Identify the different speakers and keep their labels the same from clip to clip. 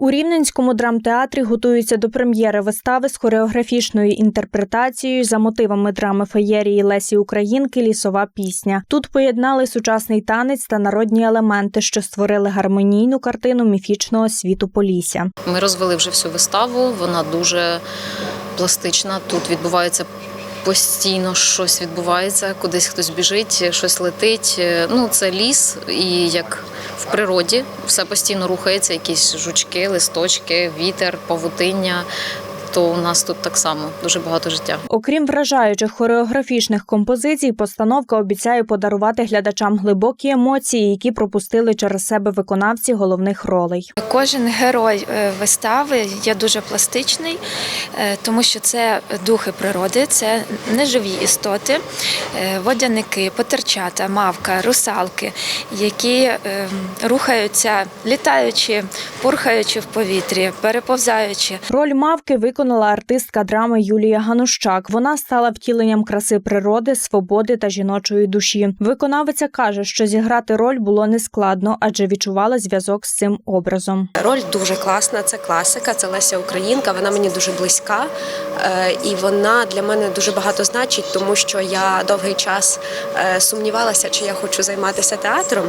Speaker 1: У Рівненському драмтеатрі готуються до прем'єри вистави з хореографічною інтерпретацією за мотивами драми феєрії Лесі Українки Лісова пісня. Тут поєднали сучасний танець та народні елементи, що створили гармонійну картину міфічного світу Полісся.
Speaker 2: Ми розвели вже всю виставу. Вона дуже пластична. Тут відбувається постійно щось відбувається, кудись хтось біжить, щось летить. Ну, це ліс, і як в природі все постійно рухається, якісь жучки, листочки, вітер, павутиння. То у нас тут так само дуже багато життя.
Speaker 1: Окрім вражаючих хореографічних композицій, постановка обіцяє подарувати глядачам глибокі емоції, які пропустили через себе виконавці головних ролей.
Speaker 3: Кожен герой е, вистави є дуже пластичний, е, тому що це духи природи, це неживі істоти, е, водяники, потерчата, мавка, русалки, які рухаються, літаючи, пурхаючи в повітрі, переповзаючи.
Speaker 1: Роль мавки виконала артистка драми Юлія Ганущак. Вона стала втіленням краси природи, свободи та жіночої душі. Виконавиця каже, що зіграти роль було нескладно, адже відчувала зв'язок з цим образом.
Speaker 4: Роль дуже класна, це класика, це Леся Українка. Вона мені дуже близька, е, і вона для мене дуже багато значить, тому що я довгий час е, сумнівалася, чи я хочу займатися театром.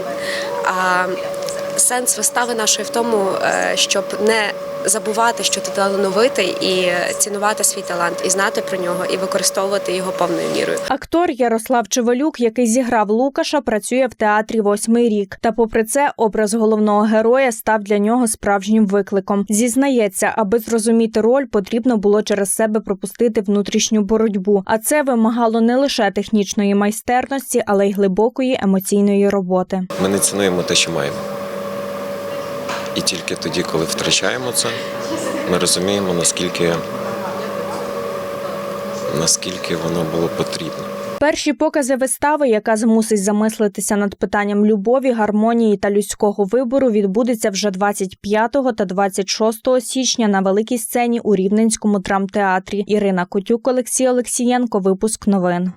Speaker 4: Сенс вистави нашої в тому, е, щоб не забувати, що ти талановитий, і цінувати свій талант, і знати про нього, і використовувати його повною мірою.
Speaker 1: Актор Ярослав Чевелюк, який зіграв Лукаша, працює в театрі восьмий рік. Та, попри це, образ головного героя став для нього справжнім викликом. Зізнається, аби зрозуміти роль, потрібно було через себе пропустити внутрішню боротьбу. А це вимагало не лише технічної майстерності, але й глибокої емоційної роботи.
Speaker 5: Ми не цінуємо те, що маємо. І тільки тоді, коли втрачаємо це, ми розуміємо, наскільки, наскільки воно було потрібно.
Speaker 1: Перші покази вистави, яка змусить замислитися над питанням любові, гармонії та людського вибору, відбудеться вже 25 та 26 січня на великій сцені у Рівненському драмтеатрі. Ірина Котюк, Олексій Олексієнко. Випуск новин.